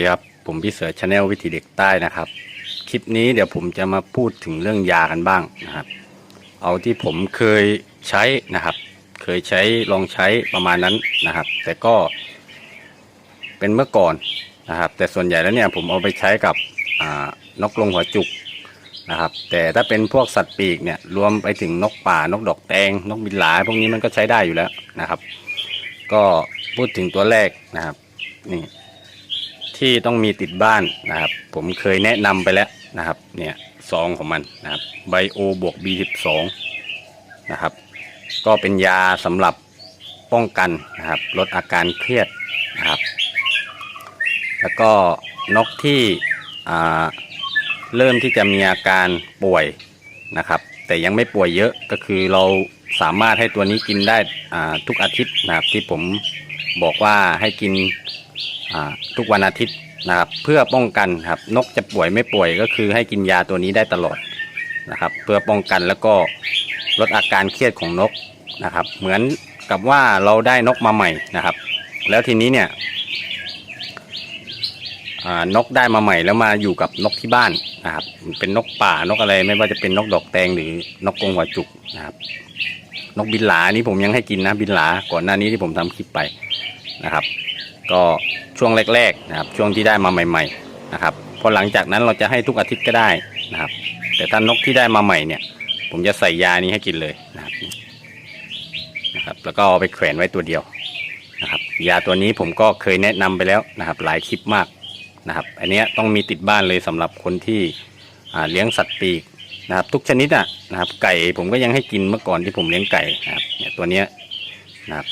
ดีครับ ผมพี่เสือชาแนลวิถีเด็กใต้นะครับ คลิปนี้เดี๋ยวผมจะมาพูดถึงเรื่องยากันบ้างนะครับ เอาที่ผมเคยใช้นะครับ เคยใช้ลองใช้ประมาณนั้นนะครับ แต่ก็เป็นเมื่อก่อนนะครับ แต่ส่วนใหญ่แล้วเนี่ยผมเอาไปใช้กับนกลงหัวจุกนะครับ แต่ถ้าเป็นพวกสัตว์ปีกเนี่ยรวมไปถึงนกป่านกดอกแดงนกบินหลาพวกนี้มันก็ใช้ได้อยู่แล้วนะครับ ก็พูดถึงตัวแรกนะครับนี่ ที่ต้องมีติดบ้านนะครับ ผมเคยแนะนำไปแล้วนะครับ เนี่ยซองของมันนะครับไบโอบวก B12 นะครับ ก็เป็นยาสำหรับป้องกันนะครับ ลดอาการเครียดนะครับ แล้วก็นกที่อ่าเริ่มที่จะมีอาการป่วยนะครับ แต่ยังไม่ป่วยเยอะก็คือเราสามารถให้ตัวนี้กินได้อ่าทุกอาทิตย์นะครับที่ผมบอกว่าให้กิน ทุกวันอาทิตย์นะครับ เพื่อป้องกันครับนกจะป่วยไม่ป่วยก็คือให้กินยาตัวนี้ได้ตลอดนะครับ เพื่อป้องกันแล้วก็ลดอาการเครียดของนกนะครับ เหมือนกับว่าเราได้นกมาใหม่นะครับ แล้วทีนี้เนี่ยนกได้มาใหม่แล้วมาอยู่กับนกที่บ้านนะครับ เป็นนกป่านกอะไรไม่ว่าจะเป็นนกดอกแตงหรือนกกงหัวจุกนะครับ นกบินหลานี่ผมยังให้กินนะบินหลาก่อนหน้านี้ที่ผมทำคลิปไปนะครับ ก็ช่วงแรกๆนะครับช่วงที่ได้มาใหม่ ๆนะครับพอหลังจากนั้นเราจะให้ทุกอาทิตย์ก็ได้นะครับ แต่ถ้านกที่ได้มาใหม่เนี่ย ผมจะใส่ยานี้ให้กินเลยนะครับนะครับ แล้วก็เอาไปแขวนไว้ตัวเดียวนะครับยาตัวนี้ผมก็เคยแนะนำไปแล้วนะครับ หลายคลิปมากนะครับ อันนี้ต้องมีติดบ้านเลยสำหรับคนที่เลี้ยงสัตว์ปีกนะครับ ทุกชนิดอะนะครับ ไก่ผมก็ยังให้กินเมื่อก่อนที่ผมเลี้ยงไก่นะครับเนี่ยตัวเนี้ยนะครับ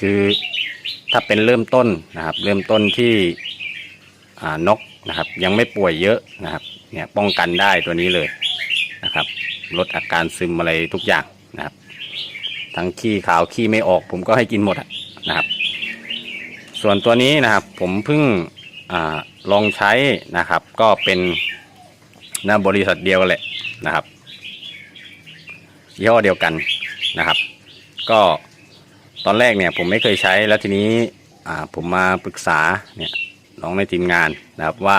คือ ถ้าเป็นเริ่มต้นนะครับ เริ่มต้นที่นกนะครับ ยังไม่ป่วยเยอะนะครับ เนี่ยป้องกันได้ตัวนี้เลยนะครับ ลดอาการซึมอะไรทุกอย่างนะครับ ทั้งขี้ขาวขี้ไม่ออก ผมก็ให้กินหมดนะครับ ส่วนตัวนี้นะครับ ผมเพิ่งอลองใช้นะครับ ก็เป็นหน้าบริษัทเดียวกันแหละนะครับยี่ห้อเดียวกันนะครับ ก็ ตอนแรกเนี่ยผมไม่เคยใช้แล้วทีนี้ผมมาปรึกษาเนี่ยน้องในทีมงานนะครับว่า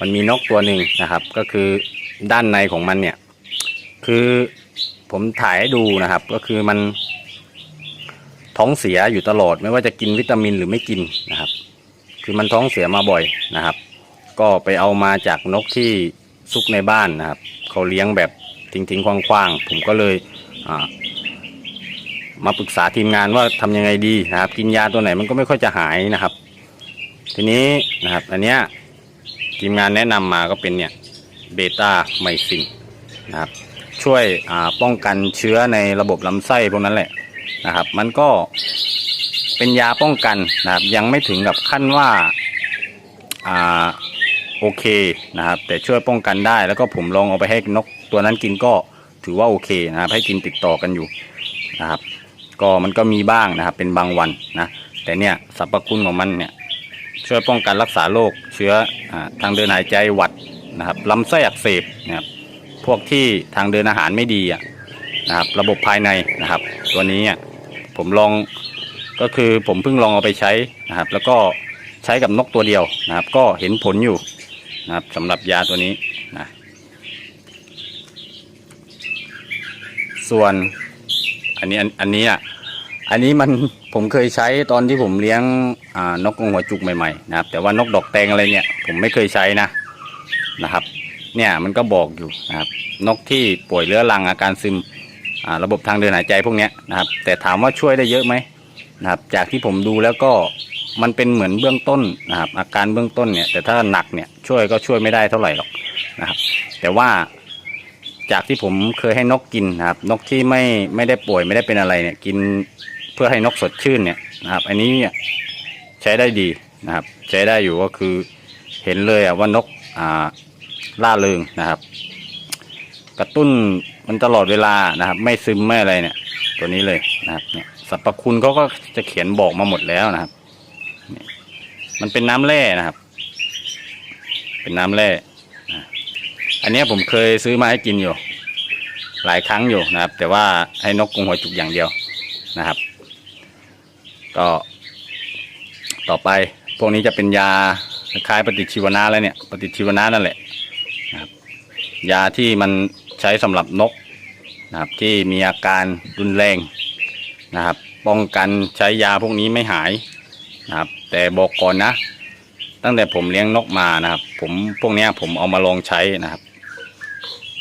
มันมีนกตัวหนึ่งนะครับ ก็คือด้านในของมันเนี่ย คือผมถ่ายให้ดูนะครับ ก็คือมันท้องเสียอยู่ตลอด ไม่ว่าจะกินวิตามินหรือไม่กินนะครับ คือมันท้องเสียมาบ่อยนะครับ ก็ไปเอามาจากนกที่ซุกในบ้านนะครับเขาเลี้ยงแบบทิ้งๆคว้างๆผมก็เลยอ่า มาปรึกษาทีมงานว่าทำยังไงดีนะครับ กินยาตัวไหนมันก็ไม่ค่อยจะหายนะครับ ทีนี้นะครับอันเนี้ยทีมงานแนะนำมาก็เป็นเนี่ยเบต้าไมซินนะครับ ช่วยป้องกันเชื้อในระบบลำไส้พวกนั้นแหละนะครับ มันก็เป็นยาป้องกันนะครับ ยังไม่ถึงกับขั้นว่าอ่าโอเคนะครับ แต่ช่วยป้องกันได้แล้วก็ผมลองเอาไปให้นกตัวนั้นกินก็ถือว่าโอเคนะครับ ให้กินติดต่อกันอยู่นะครับ ก็มันก็มีบ้างนะครับ เป็นบางวันนะ แต่เนี่ยสรรพคุณของมันเนี่ยช่วยป้องกันรักษาโรคเชื้ออทางเดินหายใจหวัดนะครับลำไส้อักเสบนะครับพวกที่ทางเดินอาหารไม่ดีนะครับ ระบบภายในนะครับ ตัวนี้อะผมลองก็คือผมเพิ่งลองเอาไปใช้นะครับ แล้วก็ใช้กับนกตัวเดียวนะครับ ก็เห็นผลอยู่นะครับสำหรับยาตัวนี้นะส่วน อันนี้อันนนี้อะอันนี้มันผมเคยใช้ตอนที่ผมเลี้ยงอ่านกกรงหัวจุกใหม่ๆนะครับ แต่ว่านกดอกแตงอะไรเนี่ย ผมไม่เคยใช้นะนะครับ เนี่ยมันก็บอกอยู่นะครับ นกที่ป่วยเรื้อรังอาการซึมอ่าระบบทางเดินหายใจพวกเนี้ยนะครับ แต่ถามว่าช่วยได้เยอะไหมนะครับ จากที่ผมดูแล้วก็มันเป็นเหมือนเบื้องต้นนะครับ อาการเบื้องต้นเนี่ยแต่ถ้าหนักเนี่ยช่วยก็ช่วยไม่ได้เท่าไหร่หรอกนะครับ แต่ว่า จากที่ผมเคยให้นกกินนะครับ นกที่ไม่ไม่ได้ป่วยไม่ได้เป็นอะไรเนี่ย กินเพื่อให้นกสดชื่นเนี่ยนะครับ อันนี้เนี่ยใช้ได้ดีนะครับ ใช้ได้อยู่ก็คือเห็นเลยอะว่านกอ่าล่าเริงนะครับ กระตุ้นมันตลอดเวลานะครับ ไม่ซึมไม่อะไรเนี่ย ตัวนี้เลยนะครับเนี่ยสรรพคุณเขาก็จะเขียนบอกมาหมดแล้วนะครับนี่มันเป็นน้ำแร่นะครับ เป็นน้ำแร่ อันนี้ผมเคยซื้อมาให้กินอยู่ หลายครั้งอยู่นะครับ แต่ว่าให้นกกรงหัวจุกอย่างเดียวนะครับ ก็ต่อไปพวกนี้จะเป็นยาคล้ายปฏิชีวนะแล้วเนี่ย ปฏิชีวนะนั่นแหละนะครับยาที่มันใช้สำหรับนกนะครับ ที่มีอาการรุนแรงนะครับ ป้องกันใช้ยาพวกนี้ไม่หายนะครับ แต่บอกก่อนนะ ตั้งแต่ผมเลี้ยงนกมานะครับ ผมพวกนี้ผมเอามาลองใช้นะครับ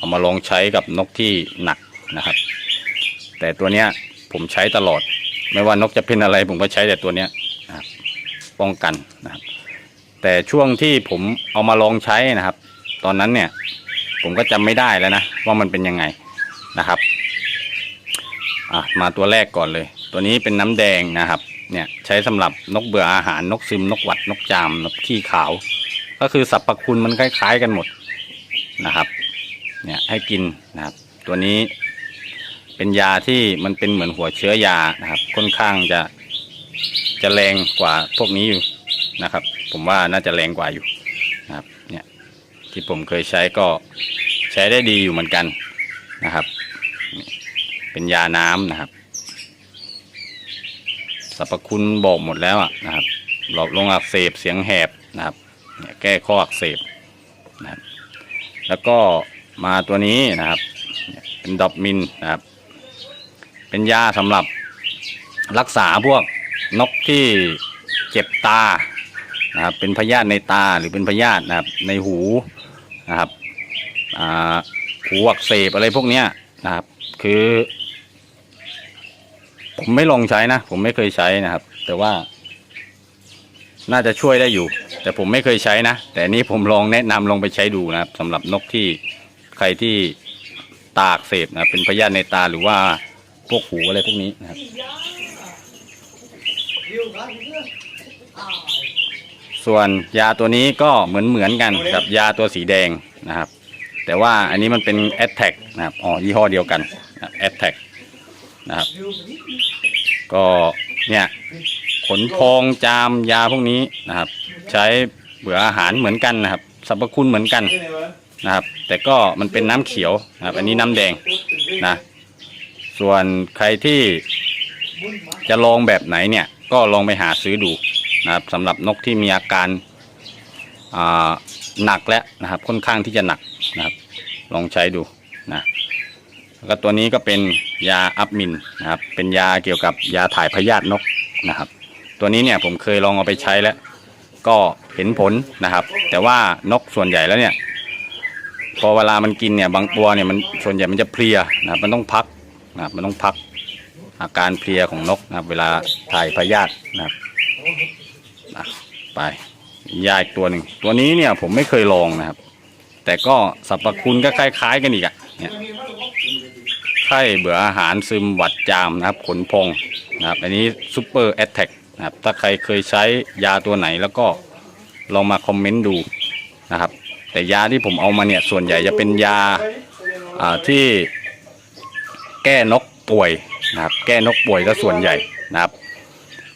เอามาลองใช้กับนกที่หนักนะครับ แต่ตัวเนี้ยผมใช้ตลอด ไม่ว่านกจะเป็นอะไรผมก็ใช้แต่ตัวเนี้ยนะครับป้องกันนะครับแต่ช่วงที่ผมเอามาลองใช้นะครับ ตอนนั้นเนี่ยผมก็จำไม่ได้แล้วนะว่ามันเป็นยังไงนะครับอะมาตัวแรกก่อนเลย ตัวนี้เป็นน้ำแดงนะครับ เนี่ยใช้สำหรับนกเบื่ออาหารนกซึมนกหวัดนกจามนกขี้ขาว ก็คือสรรพคุณมันคล้าย ๆ กันหมดนะครับ เนี่ยให้กินนะครับ ตัวนี้เป็นยาที่มันเป็นเหมือนหัวเชื้อยานะครับค่อนข้างจะจะแรงกว่าพวกนี้อยู่นะครับ ผมว่าน่าจะแรงกว่าอยู่นะครับเนี่ยที่ผมเคยใช้ก็ใช้ได้ดีอยู่เหมือนกันนะครับ เป็นยาน้ำนะครับสรรพคุณบอกหมดแล้วอะนะครับ หลอดลมอักเสบเสียงแหบนะครับ แก้ข้ออักเสบนะครับ แล้วก็ มาตัวนี้นะครับ เป็นดอปมินนะครับ เป็นยาสำหรับรักษาพวกนกที่เจ็บตานะครับ เป็นพยาธิในตาหรือเป็นพยาธินะครับ ในหูนะครับหูอักเสบอะไรพวกเนี้ยนะครับ คือ ผมไม่ลองใช้นะ ผมไม่เคยใช้นะครับ แต่ว่า น่าจะช่วยได้อยู่ แต่ผมไม่เคยใช้นะ แต่นี้ผมลองแนะนำลองไปใช้ดูนะครับสำหรับนกที่ ครที่ตาอักเสบนะเป็นพยาธิในตาหรือว่าพวกหูอะไรพวกนี้นะครับ ส่วนยาตัวนี้ก็เหมือนเหมือนกันกับยาตัวสีแดงนะครับ แต่ว่าอันนี้มันเป็น a t t a c นะครับอ๋อยี่ห้อเดียวกัน a t t a c นะครับ ก็เนี่ยขนพองจามยาพวกนี้นะครับ ใช้เบื่ออาหารเหมือนกันนะครับสรรพคุณเหมือนกัน นะครับ แต่ก็มันเป็นน้ำเขียวนะครับ อันนี้น้ำแดงนะ ส่วนใครที่จะลองแบบไหนเนี่ย ก็ลองไปหาซื้อดูนะครับสำหรับนกที่มีอาการอ่าหนักแล้วนะครับ ค่อนข้างที่จะหนักนะครับ ลองใช้ดูนะแล้วก็ตัวนี้ก็เป็นยาอัพมินนะครับ เป็นยาเกี่ยวกับยาถ่ายพยาธินกนะครับ ตัวนี้เนี่ยผมเคยลองเอาไปใช้แล้ว ก็เห็นผลนะครับ แต่ว่านกส่วนใหญ่แล้วเนี่ย พอเวลามันกินเนี่ยบางตัวเนี่ยมันส่วนใหญ่มันจะเพลียนะครับมันต้องพักนะครับมันต้องพักอาการเพลียของนกนะครับ เวลาถ่ายพยาธินะครับอะไปยาอีกตัวหนึ่งตัวนี้เนี่ยผมไม่เคยลองนะครับ แต่ก็สรรพคุณก็คล้ายๆกันอีกอะเนี่ยไข้เบื่ออาหารซึมหวัดจามนะครับ ขนพองนะครับ อันนี้ซูเปอร์แอตแทกนะครับ ถ้าใครเคยใช้ยาตัวไหนแล้วก็ลองมาคอมเมนต์ดูนะครับ แต่ยาที่ผมเอามาเนี่ยส่วนใหญ่จะเป็นยาที่แก้นกป่วยนะครับ แก้นกป่วยก็ส่วนใหญ่นะครับ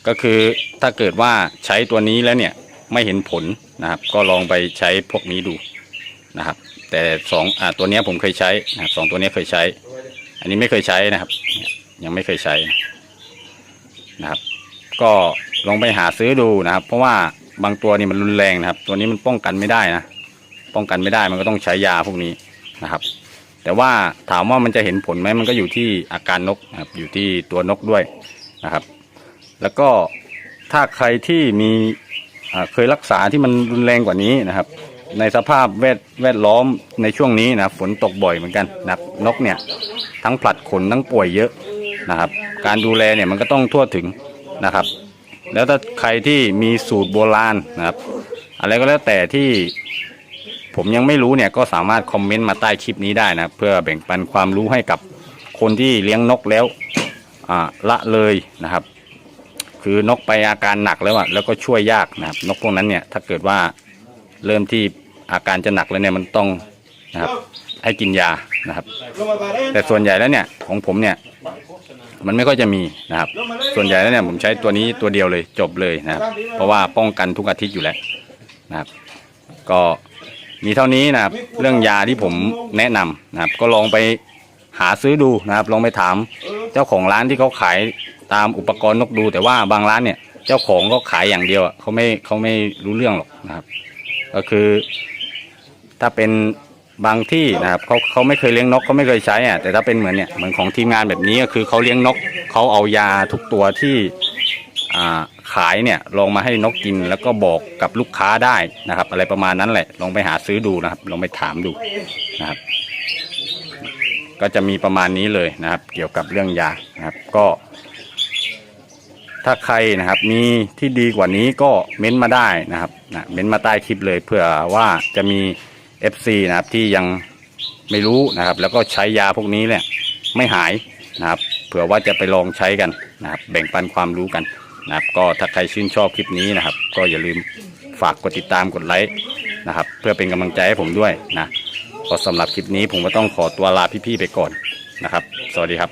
ก็คือถ้าเกิดว่าใช้ตัวนี้แล้วเนี่ยไม่เห็นผลนะครับ ก็ลองไปใช้พวกนี้ดูนะครับ แต่สองอตัวนี้ผมเคยใช้นะครับสองตัวนี้เคยใช้ อันนี้ไม่เคยใช้นะครับยยังไม่เคยใช้นะครับ ก็ลองไปหาซื้อดูนะครับ เพราะว่าบางตัวนี่มันรุนแรงนะครับ ตัวนี้มันป้องกันไม่ได้นะ ป้องกันไม่ได้มันก็ต้องใช้ยาพวกนี้นะครับ แต่ว่าถามว่ามันจะเห็นผลไหมมันก็อยู่ที่อาการนกนะครับอยู่ที่ตัวนกด้วยนะครับ แล้วก็ถ้าใครที่มีเคยรักษาที่มันรุนแรงกว่านี้นะครับ ในสภาพแวดแวดล้อมในช่วงนี้นะฝนตกบ่อยเหมือนกันนะนกเนี่ยทั้งผลัดขนทั้งป่วยเยอะนะครับ การดูแลเนี่ยมันก็ต้องทั่วถึงนะครับ แล้วถ้าใครที่มีสูตรโบราณนะครับ อะไรก็แล้วแต่ที่ ผมยังไม่รู้เนี่ยก็สามารถคอมเมนต์มาใต้คลิปนี้ได้นะเพื่อแบ่งปันความรู้ให้กับคนที่เลี้ยงนกแล้วละเลยนะครับ คือนกไปอาการหนักแล้วอะแล้วก็ช่วยยากนะครับ นกพวกนั้นเนี่ยถ้าเกิดว่าเริ่มที่อาการจะหนักแล้วเนี่ยมันต้องนะครับให้กินยานะครับ แต่ส่วนใหญ่แล้วเนี่ยของผมเนี่ยมันไม่ค่อยจะมีนะครับ ส่วนใหญ่แล้วเนี่ยผมใช้ตัวนี้ตัวเดียวเลยจบเลยนะครับ เพราะว่าป้องกันทุกอาทิตย์อยู่แล้วนะครับ ก็ มีเท่านี้นะครับ เรื่องยาที่ผมแนะนำนะครับ ก็ลองไปหาซื้อดูนะครับ ลองไปถามเจ้าของร้านที่เขาขายตามอุปกรณ์นกดู แต่ว่าบางร้านเนี่ย เจ้าของก็ขายอย่างเดียวอะเขาไม่เขาไม่รู้เรื่องหรอกนะครับ ก็คือ ถ้าเป็นบางที่นะครับเขาเขาไม่เคยเลี้ยงนกเขาไม่เคยใช้อะแต่ถ้าเป็นเหมือนเนี่ยเหมือนของทีมงานแบบนี้ก็คือเขาเลี้ยงนกเขาเอายาทุกตัวที่อ่า ขายเนี่ยลองมาให้นกกินแล้วก็บอกกับลูกค้าได้นะครับ อะไรประมาณนั้นแหละลองไปหาซื้อดูนะครับ ลองไปถามดูนะครับ ก็จะมีประมาณนี้เลยนะครับ เกี่ยวกับเรื่องยานะครับก็ ถ้าใครนะครับมีที่ดีกว่านี้ก็เม้นต์มาได้นะครับนะเม้นต์มาใต้คลิปเลยเผื่อว่าจะมี FC นะครับที่ยังไม่รู้นะครับ แล้วก็ใช้ยาพวกนี้เนี่ยไม่หายนะครับ เผื่อว่าจะไปลองใช้กันนะครับ แบ่งปันความรู้กัน นะครับก็ถ้าใครชื่นชอบคลิปนี้นะครับ ก็อย่าลืมฝากกดติดตามกดไลค์นะครับ เพื่อเป็นกำลังใจให้ผมด้วยนะก็สำหรับคลิปนี้ผมก็ต้องขอตัวลาพี่ๆไปก่อนนะครับ สวัสดีครับ